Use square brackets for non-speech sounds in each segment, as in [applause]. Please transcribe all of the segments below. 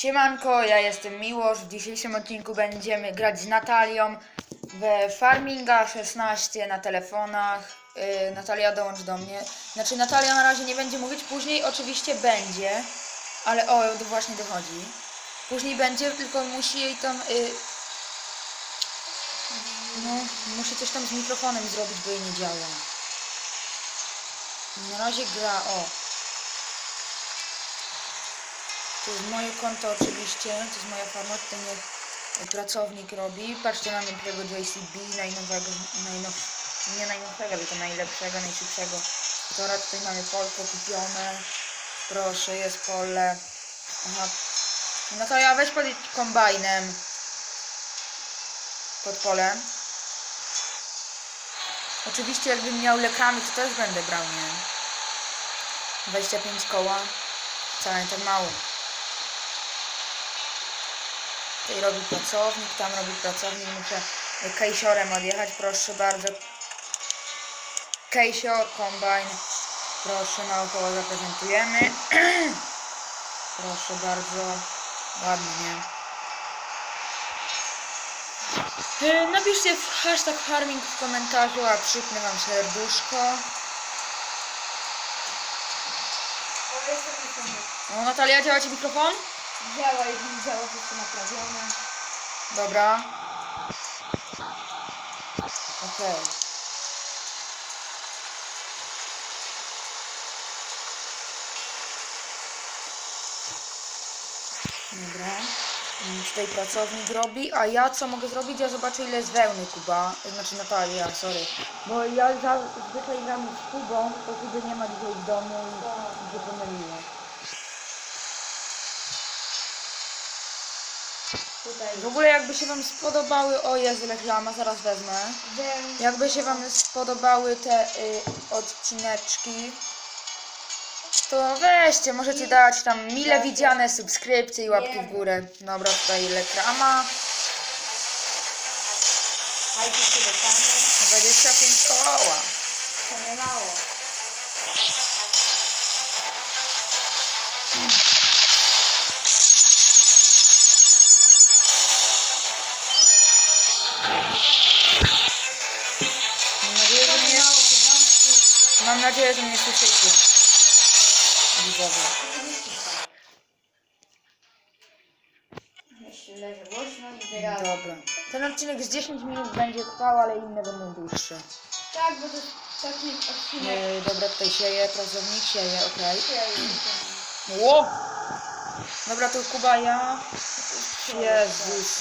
Siemanko, ja jestem Miłosz. W dzisiejszym odcinku będziemy grać z Natalią w Farminga 16 na telefonach. Yy, Natalia dołącz do mnie. Znaczy Natalia na razie nie będzie mówić, później oczywiście będzie, ale o, to właśnie dochodzi. Później będzie, tylko musi jej tam... Yy, no, muszę coś tam z mikrofonem zrobić, bo jej nie działa. Na razie gra, o. To jest moje konto oczywiście, to jest moja farma, to niech pracownik robi. Patrzcie, mamy tego JCB, najnowego, najnow, nie najnowszego, tylko najlepszego, najszybszego. Tora tutaj mamy polko kupione. Proszę, jest pole. Aha. No to ja weź podjedź kombajnem pod polem. Oczywiście jakbym miał lekami, to też będę brał, nie? 25 koła. Wcale nie mało. Tutaj robi pracownik, tam robi pracownik. Muszę kejsiorem odjechać, proszę bardzo. Kejsior, kombajn. Proszę, naokoło zaprezentujemy. [clears throat] proszę bardzo. Ładnie. E, Napiszcie hashtag farming w komentarzu, a przypnę wam serduszko. O, Natalia, działa ci mikrofon? Działa, jeżeli działa, wszystko naprawione. Dobra. Okej. Dobra. Mm, Tutaj pracownik robi, a ja co mogę zrobić? Ja zobaczę ile jest wełny Kuba, znaczy Natalia, sorry. Bo ja zazwyczaj gram z Kubą, to Kuby nie ma dzisiaj w domu i się pomyliło. W ogóle jakby się wam spodobały, o jest reklama, zaraz wezmę. Jakby się Wam spodobały te y, odcineczki, to weźcie, możecie dać tam mile widziane subskrypcje i łapki w górę. Dobra, tutaj reklama. Hajki się dostanie. 25 koła. To nie mało. Widzowie. Myślę, że głośno nie wyraźnie. Dobra. Ten odcinek z 10 minut będzie trwał, ale inne będą dłuższe. Tak, bo to taki odcinek. Yy, dobra, tutaj sieje, pracownik sieje, okej. Okay. Ło! Dobra, to Kuba, ja... Jezus.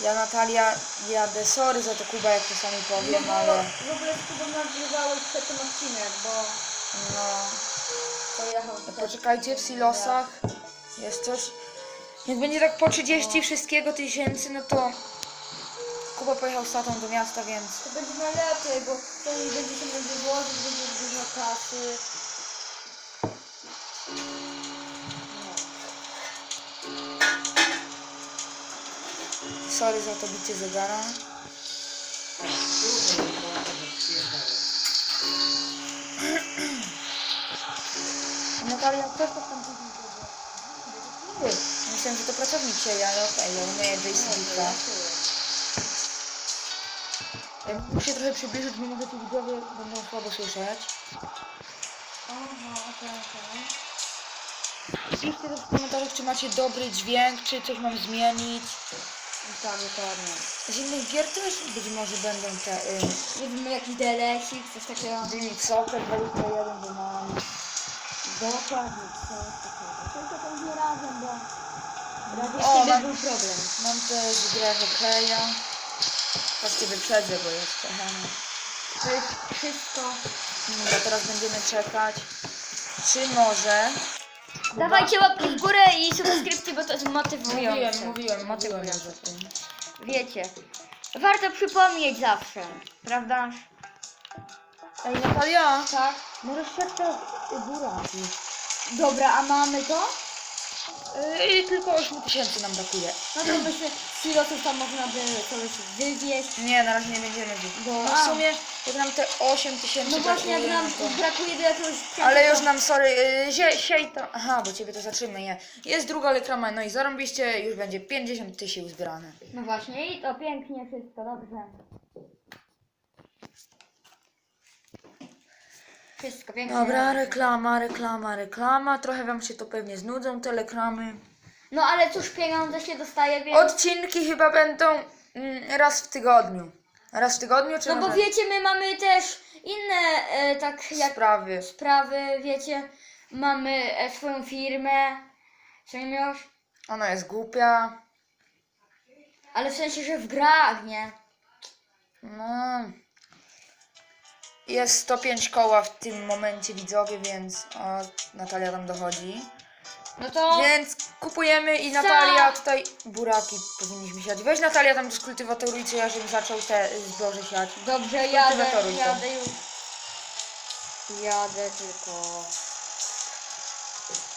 Ja Natalia jadę, sorry za to Kuba, jak czasami powiem, ale W ogóle z Kubą nagrywałeś przed tym odcinek, bo no... pojechał. Poczekajcie, w silosach jest coś... Jak będzie tak po 30 wszystkiego tysięcy, no to... Kuba pojechał z tatą do miasta, więc... To będzie najlepiej, bo wtedy będzie się mógł wyłożyć, będzie dużo kasy. Sorry za to bicie zegara. Natalia, kto to tam Ty, Myślałem, że to pracownik sieje, ale okej, ja umieję JCB. Muszę trochę przybliżyć, mimo że ci widzowie będą słabo słyszeć. Aha, okej, okej. Piszcie też w komentarzach, czy macie dobry dźwięk, czy coś mam zmienić. Tak, dokładnie. Z innych gier też być może będą te... Y, Nie wiem, jakiś DLX-ik, coś takiego. Dynik Soccer 21, bo mam... Dokładnie, coś takiego. Tylko to nie razem, bo... Razem O, mam- był problem. Mam też grę hokeja. Patrzcie, wyprzedzę, bo jeszcze. To jest wszystko... Dobra, teraz będziemy czekać. Czy może... Dawajcie łapki w górę i subskrypcje, bo to jest motywujące. Mówiłem, mówiłem, motywujące. Wiecie. Warto przypomnieć zawsze, prawda? Ej, Natalia! Tak? Możesz się teraz buraki. Dobra, a mamy to? Yy, tylko 8 tysięcy nam brakuje. No to myślę, z silosów tam można by coś wywieźć. Nie, na razie nie będziemy wiedzieć. Bo- No w a. sumie, jak nam te 8 tysięcy No właśnie, jak brakuje, nam no to... brakuje do jakiegoś... Ale już nam, sorry, yy, zie, siej to... Aha, bo ciebie to zatrzymy, nie. Jest druga reklama, no i zarąbiście, już będzie 50 tysięcy uzbierane. No właśnie, i to pięknie wszystko, dobrze. Wszystko. Dobra, reklama, reklama, reklama. Trochę wam się to pewnie znudzą, te reklamy. No ale cóż, pieniądze się dostaje, więc... Odcinki chyba będą mm, raz w tygodniu. Raz w tygodniu, czy No bo wiecie, my mamy też inne, e, tak jak sprawy? sprawy, wiecie, mamy e, swoją firmę, miałeś? Ona jest głupia. Ale w sensie, że w grach, nie? No. Jest 105 koła w tym momencie widzowie, więc o, Natalia tam dochodzi. No to... Więc kupujemy i Natalia tutaj buraki powinniśmy siać. Weź Natalia tam do skultywatoru co ja żebym zaczął te zboże siać. Dobrze, jadę, Kultywatoruj to. jadę już. Jadę tylko...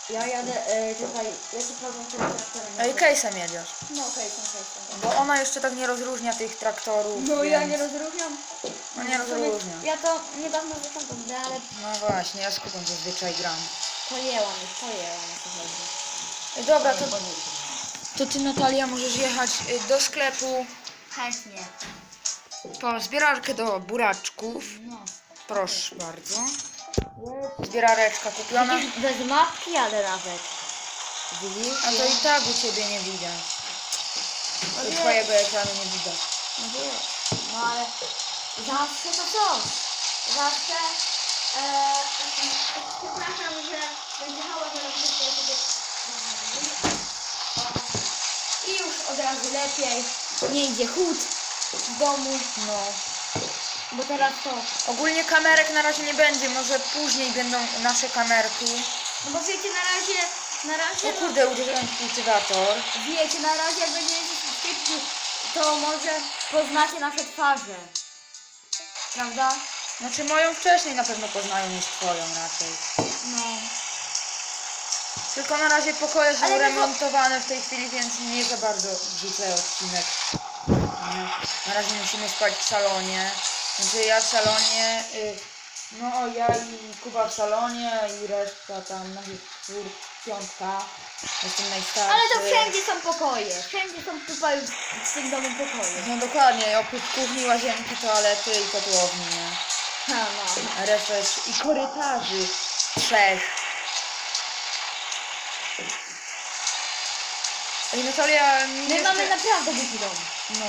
Ja jadę, e, tutaj, ja ci powiem tym traktorem. Ej, case'em jedziesz. No okej, okay. Bo ona jeszcze tak nie rozróżnia tych traktorów. No więc... ja nie rozróżniam. No nie W sumie rozróżniam. Ja to niedawno to grę, ale No właśnie, ja z zazwyczaj gram. pojęłam już, pojęłam o co chodzi. Dobra, to, to ty Natalia możesz jechać y, do sklepu Chętnie. po zbierarkę do buraczków. No. Proszę bardzo. Zbierareczka kupiona. Widzisz, bez mapki jadę nawet. Widzisz? A to i tak u ciebie nie widać. U twojego ekranu nie widać. No. No ale zawsze to coś. Zawsze... E, przepraszam, że będzie hałas, ale. I już od razu lepiej. Nie idzie chód w domu, No. bo teraz to... Ogólnie kamerek na razie nie będzie, może później będą nasze kamerki. No bo wiecie, na razie... Na razie... O kurde, uderzyłem w kultywator. Wiecie, na razie jak będziecie subskrypcji, to może poznacie nasze twarze. Prawda? Znaczy moją wcześniej na pewno poznają niż twoją raczej. No. Tylko na razie pokoje są Ale po- remontowane w tej chwili, więc nie za bardzo wrzucę odcinek. Nie. Na razie musimy spać w salonie. Znaczy ja w salonie, y, no ja i Kuba w salonie i reszta tam, no jest czwór, piątka. Jestem najstarszy. Ale to wszędzie są pokoje. Wszędzie są tutaj w tym domu pokoje. No dokładnie, oprócz kuchni, łazienki, toalety i kotłowni, nie? Ha, no. A reszta jest i korytarzy trzech. Ej Natalia, mi My jeszcze... mamy naprawdę duży dom. No,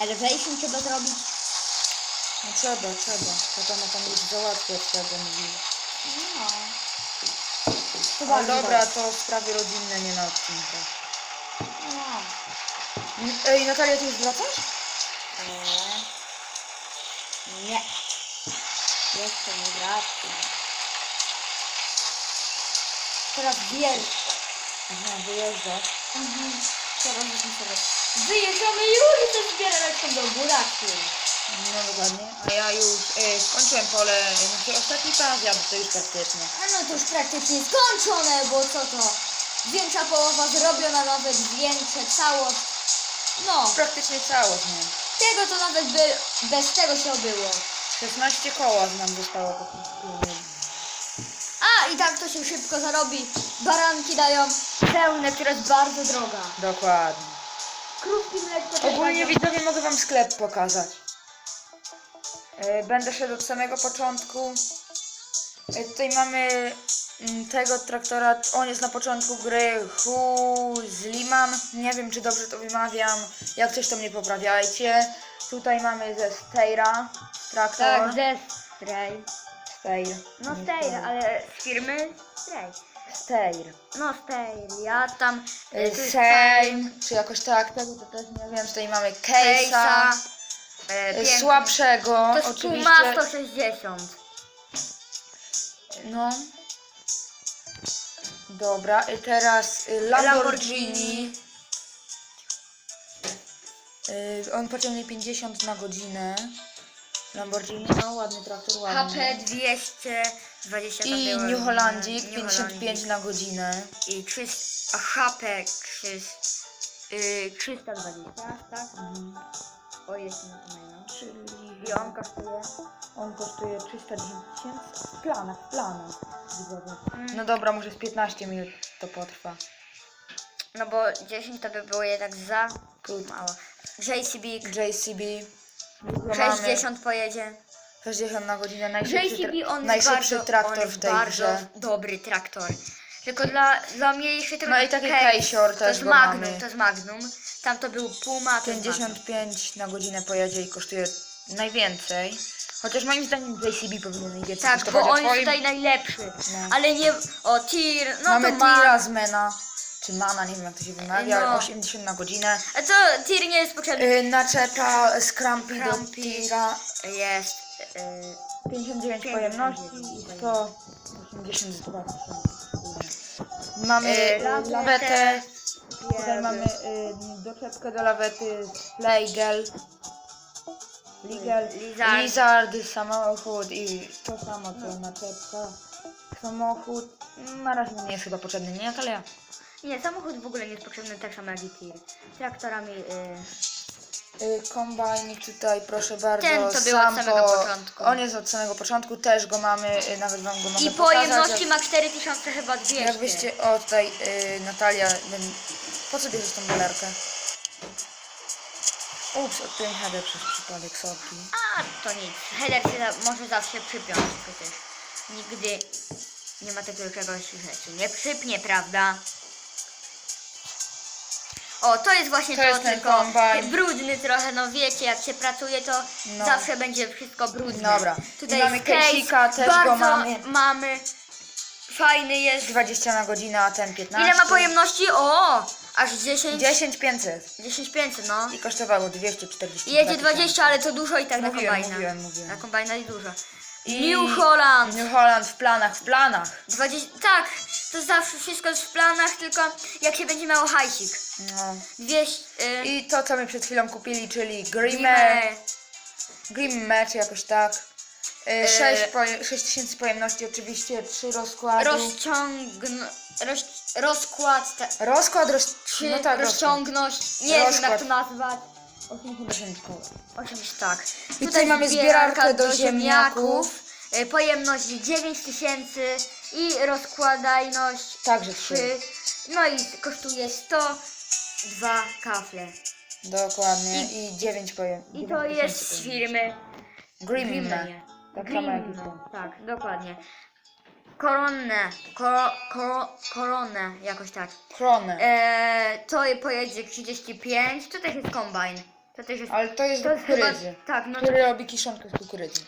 Elevation trzeba zrobić. no trzeba, trzeba. Tata ma tam już załatwiać tego mówi. No. No dobra, to sprawy rodzinne, nie na odcinkach. No. Ej Natalia, ty już wracasz? Eee. Nie. Jeszcze nie wracam. Teraz wiesz. Aha, wyjeżdżasz. Mhm. Teraz musimy sobie. Wyjeżdżamy już i to zbierać do buraku. No dokładnie. A ja już e, skończyłem pole, znaczy ostatni pas jadę, to już praktycznie. A no to już praktycznie skończone, bo co to? Większa połowa zrobiona, nawet większa całość. No, Praktycznie całość, nie? tego to nawet by bez tego się obyło. 16 koła nam zostało po prostu. A i tak to się szybko zarobi. Baranki dają pełne, która jest bardzo droga. Dokładnie. Krówki mleczko też Ogólnie widzowie mogę wam sklep pokazać. E, Będę szedł od samego początku. E, Tutaj mamy mm, tego traktora, on jest na początku gry Huzliman. Nie wiem czy dobrze to wymawiam. Jak coś to mnie poprawiajcie. Tutaj mamy ze Steyra traktor. Tak, ze Stray. Steyr. No Nie Steyr. ale z firmy Stray. Steyr. No Stray, ja tam... E, Sejm, czy jakoś tak, tego to też nie wiem. Tutaj mamy Case'a. E. Słabszego, To jest oczywiście. Puma 160. No. Dobra, i teraz y, Lamborghini. Y, On pociągnie 50 na godzinę. Lamborghini, no ładny traktor, ładny. HP 220 to I było, New Hollandzik, New 55 Hollandzik. na godzinę. I 300, a HP 300, yy, 320, tak? O, jest na. Czyli on kosztuje? on kosztuje 310 tysięcy w planach, w planach. widzowie. Mm. No dobra, może z 15 minut to potrwa. No bo 10 to by było jednak za mało. JCB JCB. Jutro mamy 60 pojedzie. 60 na godzinę, najszybszy, JCB tra- on najszybszy bardzo, traktor on w tej bardzo grze. dobry traktor. Tylko dla, dla mnie jeszcze No i taki Case, Kejsior To też jest go Magnum, mamy. to jest Magnum. Tam to był Puma, to jest Magnum. 55 na godzinę pojedzie i kosztuje najwięcej. Chociaż moim zdaniem JCB powinien najwięcej Tak, kosztować. bo a on jest twoim- tutaj najlepszy. No. Ale nie, o tir, no Mamy to ma... Tira z Mena, czy Mana, nie wiem jak to się wymawia, No. 80 na godzinę. A to tir nie jest potrzebny. Yy, naczepa z Crampy do. Tira, Jest. Yy, 59 59 pojemności i 182 tysiące. Mamy yy, lawetę. lawetę, tutaj mamy yy, doczepkę do lawety, Leigel, Legal, Lizard. Lizard, samochód i to samo co naczepka. Samochód, na razie nie jest chyba potrzebny, nie Natalia? nie, samochód w ogóle nie jest potrzebny tak samo jak i tir. Traktorami. Y, Kombajnik tutaj, proszę bardzo. Ten, to był Sampo. od samego początku. On jest od samego początku, też go mamy, y, nawet wam go mogę I pokazać. pojemności ma 4000 chyba 200. jak, jakbyście, o tutaj y, Natalia, ten, po co bierzesz tą balerkę? Ups, odpiąłem header przez przypadek, sorki. A to nic. Header się za, może zawsze przypiąć przecież. Nigdy nie ma takiego czegoś, że się nie przypnie, prawda? O, to jest właśnie To to, jest tylko kombajn. brudny trochę, no wiecie, jak się pracuje, to No. zawsze będzie wszystko brudne. Dobra. Tutaj I mamy Kejsika, też bardzo go mamy. mamy. Fajny jest. 20 na godzinę, a ten 15. Ile ma pojemności? O, aż 10, 10 500. 10 500, no. I kosztowało 240 I Jedzie 20, ale to dużo i tak na Mówiłem, kombajna. mówiłem, mówiłem. Na kombajna i dużo. I- New Holland. New Holland w planach, w planach. 20, tak, to zawsze wszystko jest w planach, tylko jak się będzie miało hajsik. No. 200. Yy, I to, co my przed chwilą kupili, czyli Grimme, Grimme czy jakoś tak. Y, 6, poje, 6 tysięcy pojemności, oczywiście 3 rozkłady. rozciągn... Roz, rozkład. Ta, Rozkład, roz... czy no tak, rozkład. rozciągność. Nie wiem jak Rozkład. to nazwać. 80 koła. Oczywiście tak. I tutaj mamy zbierarkę do ziemniaków. Y, Pojemność 9000 i rozkładajność Także 3. 3. No i kosztuje 102 kafle. Dokładnie. I 9 pojem. I to jest z firmy Grimme. Grimme. Tak samo jak i Grimme. to. Tak, dokładnie. Koronne, ko, ko, koronę, jakoś tak. Kronę. E, to pojedzie 35, to też jest kombajn. To też jest, Ale to jest do jest chyba, kukurydzy. tak, no Który robi kiszonkę z kukurydzy.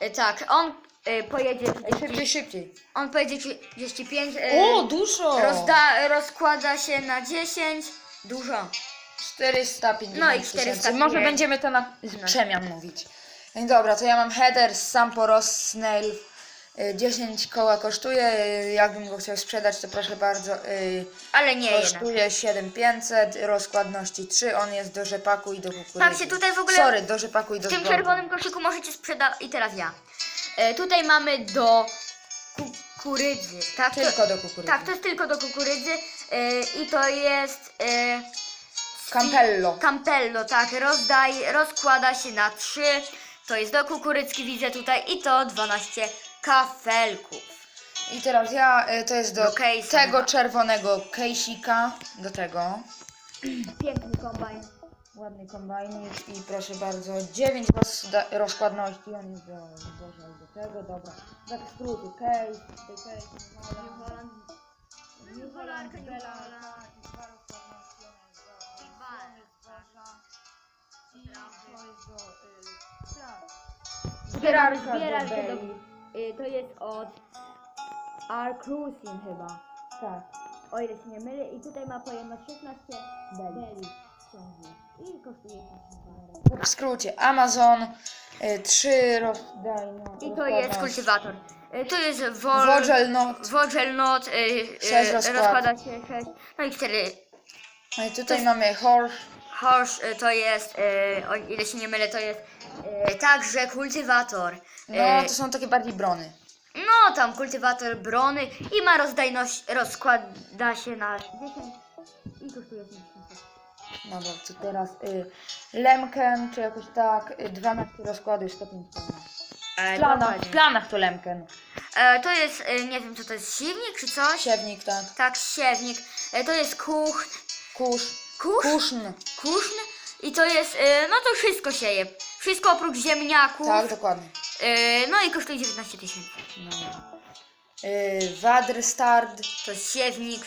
e, tak, on e, pojedzie, Ej, szybciej, szybciej. on pojedzie 35, e, O, dużo! rozda, rozkłada się na 10, dużo. 450 No i tysięcy. 400 Może będziemy to na przemian mówić. No Dobra, to ja mam header z Samporos Snail. Y, 10 koła kosztuje. y, Jakbym go chciał sprzedać, to proszę bardzo. y, Ale nie jednak. Kosztuje 7500, rozkładności 3. On jest do rzepaku i do kukurydzy. Tak się tutaj w ogóle- Sorry, do rzepaku i do W tym czerwonym koszyku możecie sprzedać. I teraz ja. E, tutaj mamy do kukurydzy. Tak, to, Tylko do kukurydzy. tak, to jest tylko do kukurydzy. E, I to jest. E, Campello. Campello, tak. Rozdaj, rozkłada się na 3. To jest do kukurydzki, widzę tutaj. I to 12 kafelków. I teraz ja, y, to jest do, Do case'a tego chyba. czerwonego kejsika, do tego. Piękny kombajn. Ładny kombajnik i proszę bardzo, 9 rozda- rozkładności, on jest do, do, do tego, dobra. Tak skróty, case, tutaj case, New Holland, New Holland, one jest do y, spraw. Zbierarka, Zbierarka do y, To jest od Arcruising chyba. Tak. O ile się nie mylę. I tutaj ma pojemność 16 beli. I kosztuje 10 W skrócie, Amazon, y, 3 rozdajno. I to jest kultywator. Y, Tu jest wol... Wodżel, no. Wodżel not, y, y, rozkład. rozkłada się 6, no i 4 No i tutaj mamy horse, Horsz y, to jest, y, o ile się nie mylę, to jest y, także kultywator. No, Y, to są takie bardziej brony. no tam kultywator brony i ma rozdajność, rozkłada się na 10 i kosztuje 50. Dobra, co teraz? Y, Lemken, czy jakoś tak, y, 12 rozkłady, stopień pełna. E, W planach, dokładnie. w planach to Lemken. E, to jest, e, nie wiem co to jest, siewnik czy coś? Siewnik, tak. Tak, siewnik. E, to jest kuch, Kurz. kuch, Kuszn. kuszn i to jest, e, no to wszystko sieje. Wszystko oprócz ziemniaków. Tak, dokładnie. E, no i kosztuje 19 tysięcy. No. Y, Wadrstard. To jest siewnik.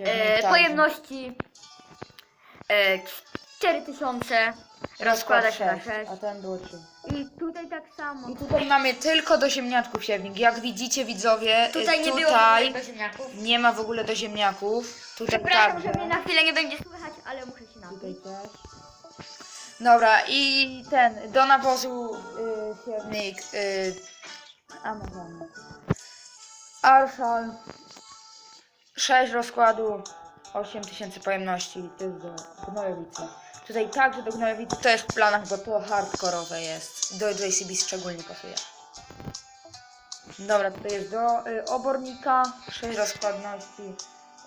E, tak. pojemności e, 4000. Rozkłada się na sześć, 6. A ten było 3. I tutaj tak samo. I tutaj mamy tylko do ziemniaczków siewnik. Jak widzicie widzowie, Tutaj nie było tutaj tutaj ziemniaków. nie ma w ogóle do ziemniaków. Tutaj Przepraszam, także. że mnie na chwilę nie będzie słychać, ale muszę się napić. Tutaj też. Dobra, i ten, do nawozu y, y, Amazon. Arshal 6 rozkładu 8000 pojemności, to jest do gnojowicy. Tutaj także do gnojowicy, to jest w planach, bo to hardkorowe jest. Do JCB szczególnie pasuje. Dobra, tutaj jest do y, obornika 6 rozkładności.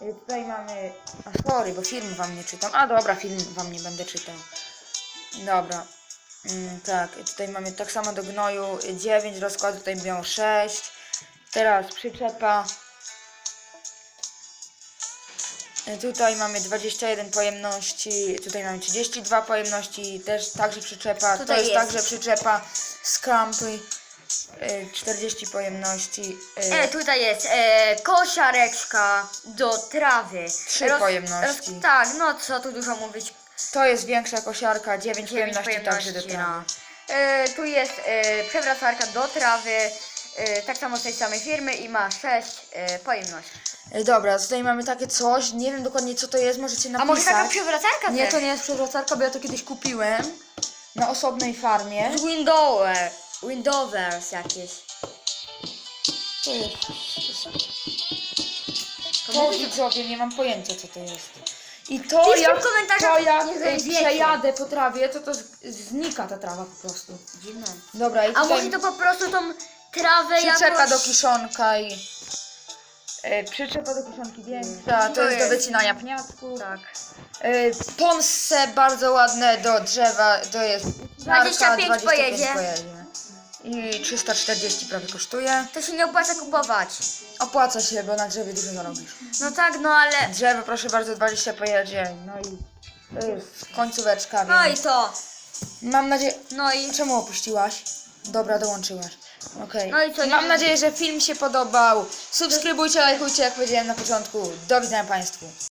Y, tutaj mamy. A sorry, bo film wam nie czytam. A dobra, film wam nie będę czytał. Dobra. Mm, tak, i tutaj mamy tak samo do gnoju 9 rozkładów, tutaj biorą 6. Teraz przyczepa. Y, Tutaj mamy 21 pojemności, tutaj mamy 32 pojemności, też także przyczepa. Tutaj to jest, jest. także przyczepa z kampy. y, 40 pojemności. y, E, tutaj jest e, kosiareczka do trawy. Trzy pojemności. tak, no co tu dużo mówić. To jest większa kosiarka, 9 Dziewięć pojemności także do pojemności, trawy. no. E, tu jest e, przewracarka do trawy, e, tak samo z tej samej firmy i ma 6 e, pojemności. Dobra, tutaj mamy takie coś, nie wiem dokładnie co to jest, możecie napisać. A może taka przewracarka Nie, też? to nie jest przewracarka, bo ja to kiedyś kupiłem na osobnej farmie. Z Windower, Windowers jakieś. To jest... To To mówisz- widzowie, nie mam pojęcia co to jest. I to Piszcie w jak, komentarzach, to jak niech e, wiecie. przejadę po trawie, to to z- znika ta trawa po prostu. Dziwne. Dobra, i A tutaj może to po prostu tą trawę przyczepa jakoś... do kiszonka i... E, przyczepa do kiszonki większa, to To jest do jest. wycinania pniatków. Tak. Ponce bardzo ładne do drzewa, to jest 25 pojedzie. I 340 prawie kosztuje. To się nie opłaca kupować. Opłaca się, bo na drzewie dużo zarobisz. No tak, no ale... Drzewo proszę bardzo 20 pojedzie, no i to jest końcóweczka, No i więc to. mam nadzieję... No i... Czemu opuściłaś? Dobra, dołączyłaś. Okej. No i co, nie Mam wiem. nadzieję, że film się podobał. Subskrybujcie, lajkujcie, jak powiedziałem na początku. Do widzenia Państwu.